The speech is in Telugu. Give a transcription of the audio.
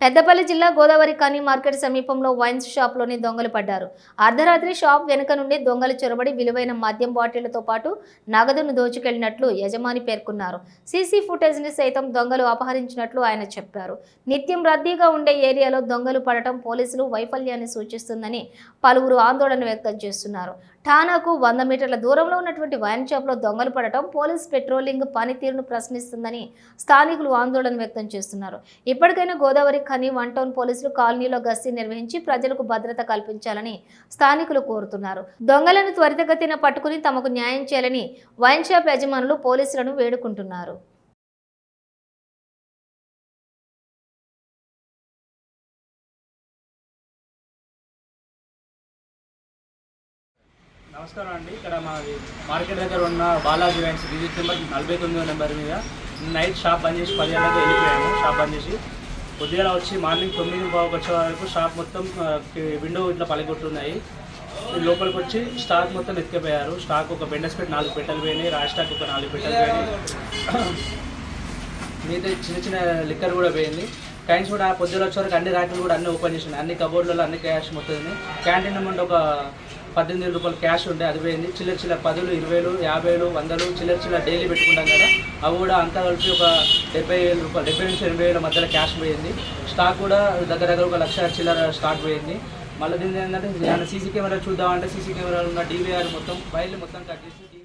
పెద్దపల్లి జిల్లా గోదావరి కానీ మార్కెట్ సమీపంలో వైన్స్ షాప్లోని దొంగలు పడ్డారు. అర్ధరాత్రి షాప్ వెనుక నుండి దొంగలు చొరబడి విలువైన మద్యం బాటిళ్ళతో పాటు నగదును దోచుకెళ్ళినట్లు యజమాని పేర్కొన్నారు. సీసీ ఫుటేజ్ని సైతం దొంగలు అపహరించినట్లు ఆయన చెప్పారు. నిత్యం రద్దీగా ఉండే ఏరియాలో దొంగలు పడటం పోలీసులు వైఫల్యాన్ని సూచిస్తుందని పలువురు ఆందోళన వ్యక్తం చేస్తున్నారు. ఠానాకు వంద మీటర్ల దూరంలో ఉన్నటువంటి వైన్ షాప్లో దొంగలు పడటం పోలీస్ పెట్రోలింగ్ పనితీరును ప్రశ్నిస్తుందని స్థానికులు ఆందోళన వ్యక్తం చేస్తున్నారు. ఇప్పటికైనా గోదావరి ఖని వన్ టౌన్ పోలీసులు కాలనీలో గస్తీ నిర్వహించి ప్రజలకు భద్రత కల్పించాలని స్థానికులు కోరుతున్నారు. దొంగలను త్వరితగతిన పట్టుకుని తమకు న్యాయం చేయాలని వైన్ షాప్ యజమానులు పోలీసులను వేడుకుంటున్నారు. నమస్కారం అండి. ఇక్కడ మాది మార్కెట్ దగ్గర ఉన్న బాలాజీ వైన్స్ విజిట్ నెంబర్ నలభై తొమ్మిదో నెంబర్ మీద నైట్ షాప్ బంద్ చేసి పది గంటలకు వెళ్ళిపోయాము. షాప్ బంద్ చేసి పొద్దుగాల వచ్చి మార్నింగ్ తొమ్మిది బాబుకి వచ్చే వరకు షాప్ మొత్తం విండో ఇట్లా పలిగొట్టున్నాయి లోపలికి వచ్చి స్టాక్ మొత్తం ఎత్తుకపోయారు స్టాక్ ఒక బెండస్పెట్ నాలుగు పెట్టెలు పోయినాయి. రాజ్ స్టాక్ ఒక నాలుగు పెట్టెలు పోయినాయి. మిగతా చిన్న చిన్న లిక్కర్ కూడా పోయింది. కైన్స్ కూడా పొద్దున వచ్చేవరకు అన్ని ర్యాకులు కూడా అన్ని ఓపెన్ చేసినాయి. అన్ని కబోర్డ్లలో అన్ని క్యాష్ మొత్తం క్యాంటీన్ అమౌంట్ ఒక పద్దెనిమిది రూపాయలు క్యాష్ ఉండే అది పోయింది. చిల్లర చిల్లర పదులు ఇరవైలు యాభైలు వందలు చిల్లర చిల్లర డైలీ పెట్టుకుంటాం కదా అవి కూడా అంతా కలిపి ఒక డెబ్బై వేల రూపాయలు డెబ్బై నుంచి ఎనభై వేల మధ్యలో క్యాష్ పోయింది. స్టాక్ కూడా దగ్గర దగ్గర ఒక లక్ష చిల్లర స్టాక్ పోయింది. మళ్ళీ దీని ఏంటంటే సీసీ కెమెరా చూద్దామంటే సీసీ కెమెరాలు ఉన్న డీవీఆర్ మొత్తం ఫైల్ మొత్తం కట్ చేసి